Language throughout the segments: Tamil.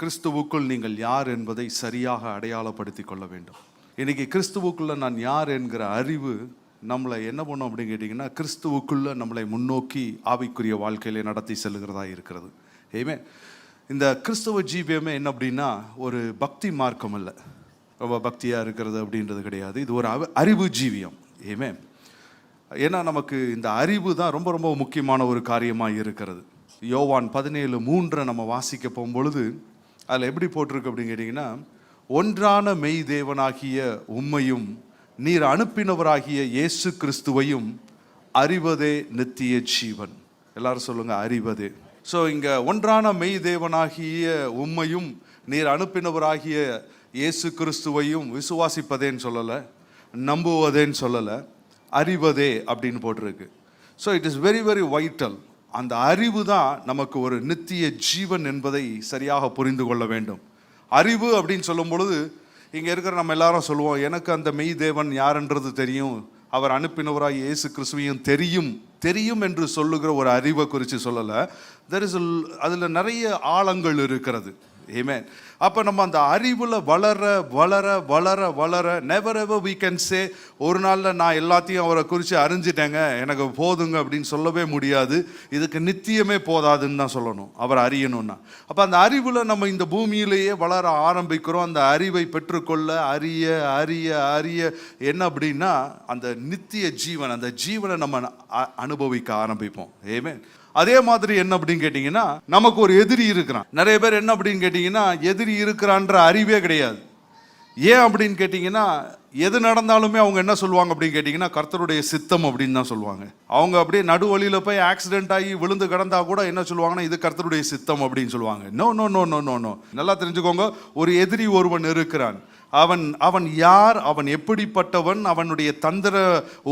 கிறிஸ்துவுக்குள் நீங்கள் யார் என்பதை சரியாக அடையாளப்படுத்தி கொள்ள வேண்டும். இன்றைக்கி கிறிஸ்துவுக்குள்ளே நான் யார் என்கிற அறிவு நம்மளை என்ன பண்ணும் அப்படின்னு கேட்டிங்கன்னா கிறிஸ்துவுக்குள்ளே நம்மளை முன்னோக்கி ஆவிக்குரிய வாழ்க்கையிலே நடத்தி செல்கிறதா இருக்கிறது. ஏமே இந்த கிறிஸ்துவ ஜீவியமே என்ன அப்படின்னா ஒரு பக்தி மார்க்கம் இல்லை ரொம்ப பக்தியாக இருக்கிறது அப்படின்றது கிடையாது. இது ஒரு அறிவு ஜீவியம். ஏமே ஏன்னா நமக்கு இந்த அறிவு தான் ரொம்ப ரொம்ப முக்கியமான ஒரு காரியமாக இருக்கிறது. யோவான் பதினேழு மூன்றை நம்ம வாசிக்க போகும்பொழுது அதில் எப்படி போட்டிருக்கு அப்படின்னு கேட்டிங்கன்னா ஒன்றான மெய் தேவனாகிய உம்மையும் நீர் அனுப்பினவராகிய இயேசு கிறிஸ்துவையும் அறிவதே நித்திய ஜீவன். எல்லாரும் சொல்லுங்கள் அறிவதே. ஸோ இங்கே ஒன்றான மெய் தேவனாகிய உம்மையும் நீர் அனுப்பினவராகிய இயேசு கிறிஸ்துவையும் விசுவாசிப்பதேன்னு சொல்லலை நம்புவதேன்னு சொல்லலை அறிவதே அப்படின்னு போட்டிருக்கு. So it is very very vital அந்த அறிவு தான் நமக்கு ஒரு நித்திய ஜீவன் என்பதை சரியாக புரிந்து கொள்ள வேண்டும். அறிவு அப்படின்னு சொல்லும் பொழுது இங்கே இருக்கிற நம்ம எல்லாரும் சொல்லுவோம் எனக்கு அந்த மெய் தேவன் யாருன்றது தெரியும். அவர் அனுப்பினவராக இயேசு கிறிஸ்துவையும் தெரியும். தெரியும் என்று சொல்லுகிற ஒரு அறிவை குறித்து சொல்லலை. தெர் இஸ் அதில் நிறைய ஆழங்கள் இருக்கிறது. ஏமே அப்போ நம்ம அந்த அறிவில் வளர வளர வளர வளர never ever we can say ஒரு நாளில் நான் எல்லாத்தையும் அவரை குறித்து அறிஞ்சிட்டேங்க எனக்கு போதுங்க அப்படின்னு சொல்லவே முடியாது. இதுக்கு நித்தியமே போதாதுன்னு தான் சொல்லணும் அவர் அறியணும்னா. அப்போ அந்த அறிவில் நம்ம இந்த பூமியிலேயே வளர ஆரம்பிக்கிறோம் அந்த அறிவை பெற்றுக்கொள்ள அறிய அறிய அறிய. என்ன அப்படின்னா அந்த நித்திய ஜீவன் அந்த ஜீவனை நம்ம அனுபவிக்க ஆரம்பிப்போம். ஏமேன் அதே மாதிரி என்ன அப்படின்னு கேட்டிங்கன்னா நமக்கு ஒரு எதிரி இருக்கிறான். நிறைய பேர் என்ன அப்படின்னு கேட்டிங்கன்னா எதிரி இருக்கிறான்ற அறிவே கிடையாது. ஏன் அப்படின்னு கேட்டிங்கன்னா எது நடந்தாலுமே அவங்க என்ன சொல்லுவாங்க அப்படின்னு கேட்டிங்கன்னா கர்த்தருடைய சித்தம் அப்படின்னு தான் சொல்லுவாங்க. அவங்க அப்படியே நடு வழியில் போய் ஆக்சிடென்ட் ஆகி விழுந்து கிடந்தா கூட என்ன சொல்லுவாங்கன்னா இது கர்த்தருடைய சித்தம் அப்படின்னு சொல்லுவாங்க. No no no no no no நல்லா தெரிஞ்சுக்கோங்க. ஒரு எதிரி ஒருவன் இருக்கிறான். அவன் அவன் யார் அவன் எப்படிப்பட்டவன் அவனுடைய தந்திர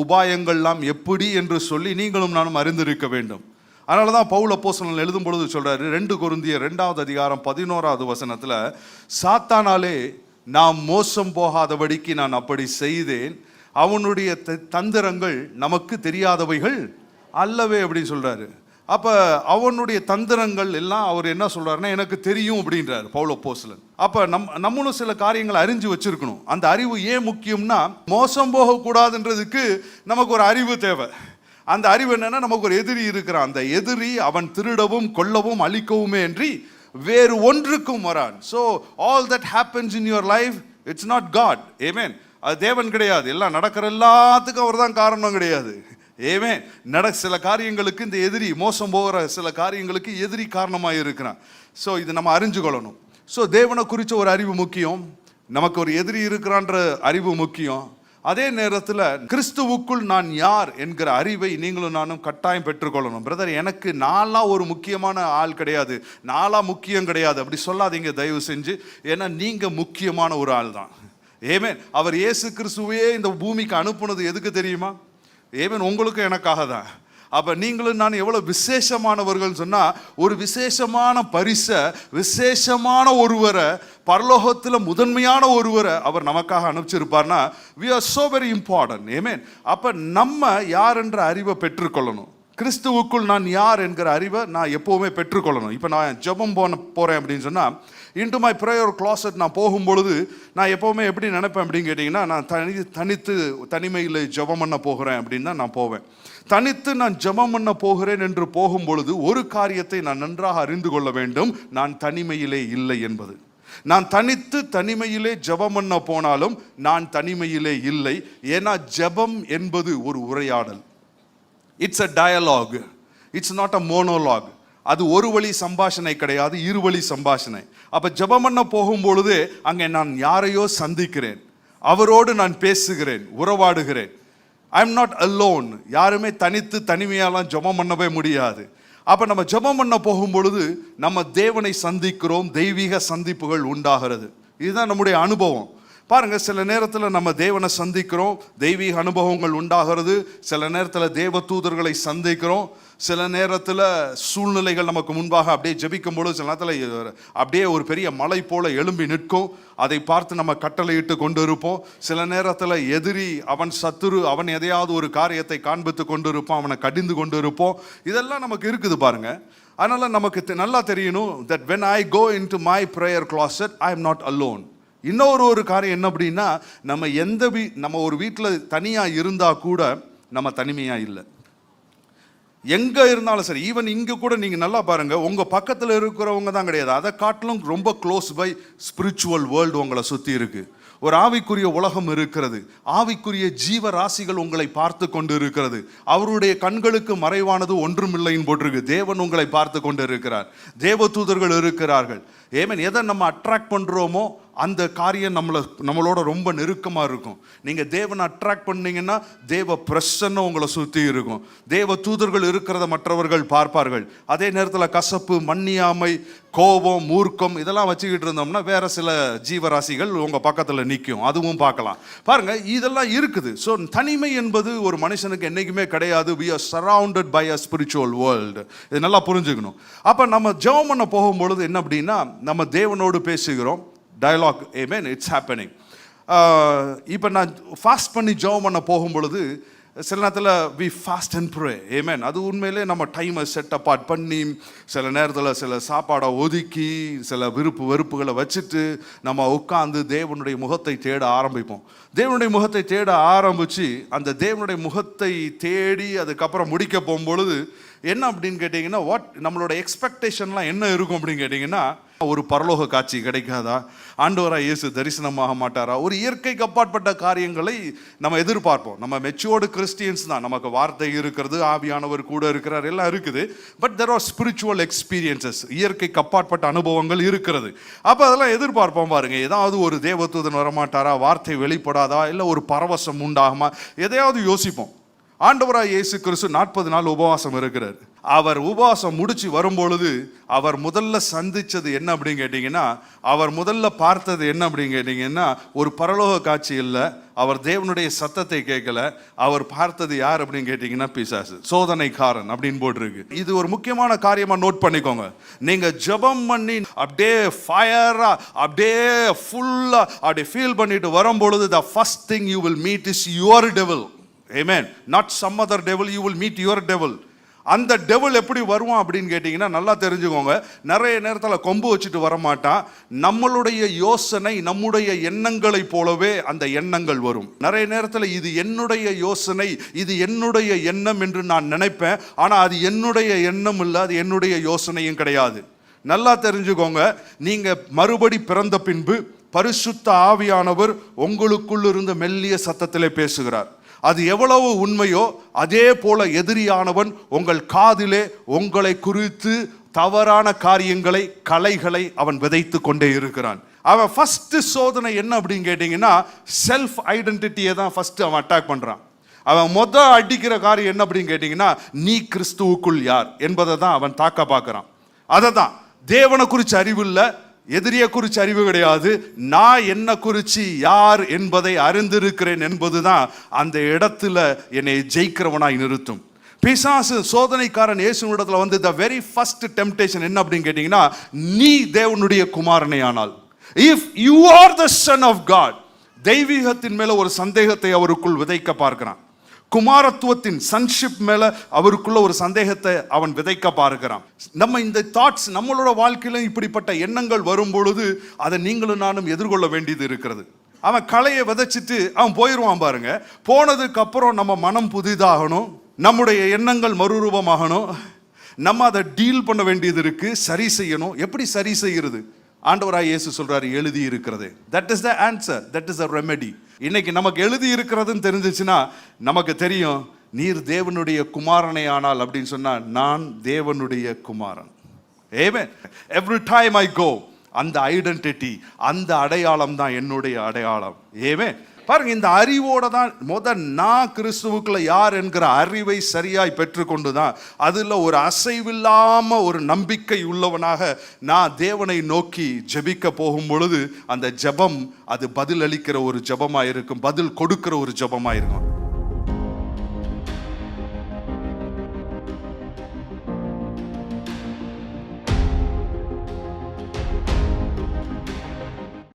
உபாயங்கள்லாம் எப்படி என்று சொல்லி நீங்களும் நானும் அறிந்திருக்க வேண்டும். அதனால தான் பவுல் அப்போஸ்தலன் எழுதும் பொழுது சொல்கிறாரு ரெண்டு குருந்திய ரெண்டாவது அதிகாரம் பதினோராவது வசனத்தில் சாத்தானாலே நாம் மோசம் போகாதபடிக்கு நான் அப்படி செய்தேன். அவனுடைய த- தந்திரங்கள் நமக்கு தெரியாதவைகள் அல்லவே அப்படின்னு சொல்கிறாரு அப்போ அவனுடைய தந்திரங்கள் எல்லாம் அவர் என்ன சொல்கிறாருன்னா எனக்கு தெரியும் அப்படின்றார் பவுல போசலன் அப்போ நம் நம்மளும் சில காரியங்களை அறிஞ்சு வச்சுருக்கணும். அந்த அறிவு ஏன் முக்கியம்னா மோசம் போகக்கூடாதுன்றதுக்கு நமக்கு ஒரு அறிவு தேவை. அந்த அறிவு என்னென்னா நமக்கு ஒரு எதிரி இருக்கிறான் அந்த எதிரி அவன் திருடவும் கொல்லவும் அழிக்கவுமே அன்றி வேறு ஒன்றுக்கும் வரான். So all that happens in your life it's not God amen அது தேவன் கிடையாது. எல்லாம் நடக்கிற எல்லாத்துக்கும் அவர் தான் காரணம் கிடையாது. ஏமே நட சில காரியங்களுக்கு இந்த எதிரி மோசம் போகிற சில காரியங்களுக்கு எதிரி காரணமாக இருக்கிறான். ஸோ இது நம்ம அறிஞ்சுக்கொள்ளணும் ஸோ தேவனை குறித்த ஒரு அறிவு முக்கியம். நமக்கு ஒரு எதிரி இருக்கிறான்ற அறிவு முக்கியம். அதே நேரத்தில் கிறிஸ்துவுக்குள் நான் யார் என்கிற அறிவை நீங்களும் நானும் கட்டாயம் பெற்றுக்கொள்ளணும். பிரதர் எனக்கு நாலாம் ஒரு முக்கியமான ஆள் கிடையாது. நாலாம் முக்கியம் கிடையாது. அப்படி சொல்லாதீங்க தயவு செஞ்சு. ஏன்னா நீங்கள் முக்கியமான ஒரு ஆள் தான் ஏமேன் அவர் இயேசு கிறிஸ்துவையே இந்த பூமிக்கு அனுப்புனது எதுக்கு தெரியுமா? ஏமேன் உங்களுக்கு எனக்காக தான். அப்போ நீங்களும் நான் எவ்வளோ விசேஷமானவர்கள் சொன்னால் ஒரு விசேஷமான பரிசை விசேஷமான ஒருவரை பரலோகத்தில் முதன்மையான ஒருவரை அவர் நமக்காக அனுப்பிச்சிருப்பார்னா we are so very important amen அப்போ நம்ம யார் என்ற அறிவை பெற்றுக்கொள்ளணும். கிறிஸ்துவுக்குள் நான் யார் என்கிற அறிவை நான் எப்போவுமே பெற்றுக்கொள்ளணும். இப்போ நான் ஜெபம் போன போகிறேன் அப்படின்னு சொன்னால் இன்டு மை ப்ரேயர் closet நான் போகும்பொழுது நான் எப்போவுமே எப்படி நினைப்பேன் அப்படின்னு கேட்டிங்கன்னா நான் தனி தனித்து தனிமையில் ஜெபம் பண்ண போகிறேன் அப்படின்னு தான் நான் போவேன். தனித்து நான் ஜெபம் பண்ண போகிறேன் என்று போகும் பொழுது ஒரு காரியத்தை நான் நன்றாக அறிந்து கொள்ள வேண்டும். நான் தனிமையிலே இல்லை என்பது. நான் தனித்து தனிமையிலே ஜெபம் பண்ண போனாலும் நான் தனிமையிலே இல்லை. ஏன்னா ஜெபம் என்பது ஒரு உரையாடல். It's a dialogue it's not a monologue அது ஒரு வழி சம்பாஷணை கிடையாது இருவழி சம்பாஷணை. அப்போ ஜெபம் பண்ண போகும்பொழுது அங்கே நான் யாரையோ சந்திக்கிறேன். அவரோடு நான் பேசுகிறேன் உறவாடுகிறேன். ஐ எம் நாட் அலோன் யாருமே தனித்து தனிமையாலாம் ஜெபம் பண்ணவே முடியாது. அப்போ நம்ம ஜெபம் பண்ண போகும்பொழுது நம்ம தேவனை சந்திக்கிறோம் தெய்வீக சந்திப்புகள் உண்டாகிறது. இதுதான் நம்முடைய அனுபவம். பாருங்க சில நேரத்தில் நம்ம தேவனை சந்திக்கிறோம் தெய்வீக அனுபவங்கள் உண்டாகிறது. சில நேரத்தில் தேவ தூதர்களை சந்திக்கிறோம். சில நேரத்தில் சூழ்நிலைகள் நமக்கு முன்பாக அப்படியே ஜபிக்கும் பொழுது சில நேரத்தில் அப்படியே ஒரு பெரிய மலை போல எழும்பி நிற்கும். அதை பார்த்து நம்ம கட்டளையிட்டு கொண்டு இருப்போம் சில நேரத்தில் எதிரி அவன் சத்துரு அவன் எதையாவது ஒரு காரியத்தை காண்பித்து கொண்டு இருப்பான் அவனை கடிந்து கொண்டு இருப்போம் இதெல்லாம் நமக்கு இருக்குது பாருங்க. அதனால் நமக்கு தெ- நல்லா தெரியணும் that when I go into my prayer closet I am not alone இன்னொரு ஒரு காரியம் என்ன அப்படின்னா நம்ம எந்த வீ நம்ம ஒரு வீட்டில் தனியாக இருந்தால் கூட நம்ம தனிமையாக இல்லை. எங்கே இருந்தாலும் சரி ஈவன் இங்கே கூட நீங்கள் நல்லா பாருங்கள் உங்கள் பக்கத்தில் இருக்கிறவங்க தான் கிடையாது. அதை காட்டிலும் ரொம்ப க்ளோஸ் பை ஸ்பிரிச்சுவல் வேர்ல்டு உங்களை சுற்றி இருக்குது ஒரு ஆவிக்குரிய உலகம் இருக்கிறது. ஆவிக்குரிய ஜீவ ராசிகள் உங்களை பார்த்து கொண்டு இருக்கிறது. அவருடைய கண்களுக்கு மறைவானது ஒன்றுமில்லைன்னு போட்டிருக்கு. தேவன் உங்களை பார்த்து கொண்டு இருக்கிறார். தேவ தூதர்கள் இருக்கிறார்கள். ஏமன் எதை நம்ம அட்ராக்ட் பண்ணுறோமோ அந்த காரியம் நம்மளை நம்மளோட ரொம்ப நெருக்கமாக இருக்கும். நீங்கள் தேவனை அட்ராக்ட் பண்ணீங்கன்னா தேவ பிரசன்னம் உங்களை சுற்றி இருக்கும். தேவ தூதர்கள் இருக்கிறத மற்றவர்கள் பார்ப்பார்கள். அதே நேரத்தில் கசப்பு மன்னியாமை கோபம் மூர்க்கம் இதெல்லாம் வச்சுக்கிட்டு இருந்தோம்னா வேறு சில ஜீவராசிகள் உங்கள் பக்கத்தில் நிற்கும் அதுவும் பார்க்கலாம். பாருங்கள் இதெல்லாம் இருக்குது. ஸோ தனிமை என்பது ஒரு மனுஷனுக்கு என்றைக்குமே கிடையாது. We are surrounded by a spiritual world இது நல்லா புரிஞ்சுக்கணும். அப்போ நம்ம ஜெபம் பண்ண போகும்பொழுது என்ன அப்படின்னா நம்ம தேவனோடு பேசுகிறோம். டயலாக் ஏமேன் இட்ஸ் ஹேப்பனிங் இப்போ நான் ஃபாஸ்ட் பண்ணி ஜெபம் பண்ண போகும் பொழுது சில நேரத்தில் வி ஃபாஸ்ட் அண்ட் ப்ரே ஏமேன் அது உண்மையிலே நம்ம டைமை செட் அப்பாட் பண்ணி சில நேரத்தில் சில சாப்பாடை ஒதுக்கி சில விருப்பு வெறுப்புகளை வச்சுட்டு நம்ம உட்காந்து தேவனுடைய முகத்தை தேட ஆரம்பிப்போம். தேவனுடைய முகத்தை தேட ஆரம்பித்து அந்த தேவனுடைய முகத்தை தேடி அதுக்கப்புறம் முடிக்க போகும்பொழுது என்ன அப்படின்னு கேட்டிங்கன்னா வாட் நம்மளோட எக்ஸ்பெக்டேஷன்லாம் என்ன இருக்கும் அப்படின்னு கேட்டிங்கன்னா ஒரு பரலோக காட்சி கிடைக்காதா? ஆண்டவராக இயேசு தரிசனமாக மாட்டாரா? ஒரு இயற்கைக்கு அப்பாற்பட்ட காரியங்களை நம்ம எதிர்பார்ப்போம். நம்ம மெச்சுவோர்டு கிறிஸ்டியன்ஸ் தான். நமக்கு வார்த்தை இருக்கிறது ஆவியானவர் கூட இருக்கிறார் எல்லாம் இருக்குது. But there are spiritual experiences இயற்கைக்கு அப்பாற்பட்ட அனுபவங்கள் இருக்கிறது. அப்போ அதெல்லாம் எதிர்பார்ப்போம் பாருங்க. ஏதாவது ஒரு தேவத்துவதன் வரமாட்டாரா? வார்த்தை வெளிப்படாதா? இல்லை ஒரு பரவசம் உண்டாகுமா? எதையாவது யோசிப்போம். ஆண்டவராக இயேசு கிறிஸ்து நாற்பது நாள் உபவாசம் இருக்கிறார். அவர் உபவாசம் முடிச்சு வரும்பொழுது அவர் முதல்ல சந்திச்சது என்ன அப்படின்னு கேட்டிங்கன்னா அவர் முதல்ல பார்த்தது என்ன அப்படின்னு கேட்டிங்கன்னா ஒரு பரலோக காட்சி இல்லை அவர் தேவனுடைய சத்தத்தை கேட்கல அவர் பார்த்தது யார் அப்படின்னு கேட்டிங்கன்னா பிசாசு சோதனைக்காரன் அப்படின்னு போட்டிருக்கு. இது ஒரு முக்கியமான காரியமாக நோட் பண்ணிக்கோங்க. நீங்கள் ஜெபம் பண்ணி அப்படியே ஃபயராக அப்படியே ஃபுல்லாக அப்படியே ஃபீல் பண்ணிட்டு வரும்பொழுது the first thing you will meet is your devil amen not some other devil you will meet your devil அந்த டெவல் எப்படி வருவான் அப்படின்னு கேட்டிங்கன்னா நல்லா தெரிஞ்சுக்கோங்க. நிறைய நேரத்தில் கொம்பு வச்சுட்டு வரமாட்டான். நம்மளுடைய யோசனை நம்முடைய எண்ணங்களைப் போலவே அந்த எண்ணங்கள் வரும். நிறைய நேரத்தில் இது என்னுடைய யோசனை இது என்னுடைய எண்ணம் என்று நான் நினைப்பேன். ஆனால் அது என்னுடைய எண்ணம் இல்லை அது என்னுடைய யோசனையும் கிடையாது. நல்லா தெரிஞ்சுக்கோங்க. நீங்கள் மறுபடி பிறந்த பின்பு பரிசுத்த ஆவியானவர் உங்களுக்குள்ளிருந்து மெல்லிய சத்தத்திலே பேசுகிறார். அது எவ்வளவு உண்மையோ அதே போல எதிரியானவன் உங்கள் காதிலே உங்களை குறித்து தவறான காரியங்களை கலைகளை அவன் விதைத்து கொண்டே இருக்கிறான். அவன் ஃபஸ்ட்டு சோதனை என்ன அப்படின்னு கேட்டிங்கன்னா செல்ஃப் ஐடென்டிட்டியை தான் ஃபஸ்ட்டு அவன் அட்டாக் பண்ணுறான் அவன் மொத அடிக்கிற காரியம் என்ன அப்படின்னு கேட்டிங்கன்னா நீ கிறிஸ்துவுக்குள் யார் என்பதை தான் அவன் தாக்க பார்க்குறான். அதை தான் தேவனை குறித்து அறிவு இல்லை எதிரியை குறித்து அறிவு கிடையாது. நான் என்ன குறித்து யார் என்பதை அறிந்திருக்கிறேன் என்பதுதான் அந்த இடத்துல என்னை ஜெயிக்கிறவனாய் நிறுத்தும். பிசாசு சோதனைக்காரன் இயேசுவிடத்துல வந்து த வெரி ஃபஸ்ட் டெம்டேஷன் என்ன அப்படின்னு கேட்டிங்கன்னா நீ தேவனுடைய குமாரனை ஆனால் if you are the son of God தெய்வீகத்தின் மேல ஒரு சந்தேகத்தை அவருக்குள் விதைக்க பார்க்கிறான். குமாரத்துவத்தின் சன்ஷிப் மேல அவருக்குள்ள ஒரு சந்தேகத்தை அவன் விதைக்க பார்க்கிறான் நம்ம இந்த தாட்ஸ் நம்மளோட வாழ்க்கையில இப்படிப்பட்ட எண்ணங்கள் வரும் பொழுது அதை நீங்களும் நானும் எதிர்கொள்ள வேண்டியது இருக்கிறது. அவன் களையை விதைச்சிட்டு அவன் போயிடுவான் பாருங்க. போனதுக்கு அப்புறம் நம்ம மனம் புதிதாகணும். நம்முடைய எண்ணங்கள் மறுரூபமாகணும். நம்ம அதை டீல் பண்ண வேண்டியது இருக்கு. சரி செய்யணும். எப்படி சரி செய்கிறது? ஆண்டவராக இயேசு சொல்கிறார் எழுதி இருக்கிறது. That is the answer that is the remedy இன்னைக்கு நமக்கு எழுதி இருக்கிறதுன்னு தெரிஞ்சிச்சுன்னா நமக்கு தெரியும் நீர் தேவனுடைய குமாரனை ஆனால் அப்படின்னு சொன்னால் நான் தேவனுடைய குமாரன். ஏமே எவ்ரி டைம் ஐ கோ அந்த ஐடென்டிட்டி அந்த அடையாளம் தான் என்னுடைய அடையாளம். ஏமே பாருங்க இந்த அறிவோட தான் முத நான் கிறிஸ்துவுக்குள்ள யார் என்கிற அறிவை சரியாய் பெற்றுக்கொண்டு தான் அதில் ஒரு அசைவில்லாம ஒரு நம்பிக்கை உள்ளவனாக நான் தேவனை நோக்கி ஜெபிக்க போகும் பொழுது அந்த ஜெபம் அது பதில் அளிக்கிற ஒரு ஜெபமாக இருக்கும் பதில் கொடுக்கிற ஒரு ஜெபமாக இருக்கும்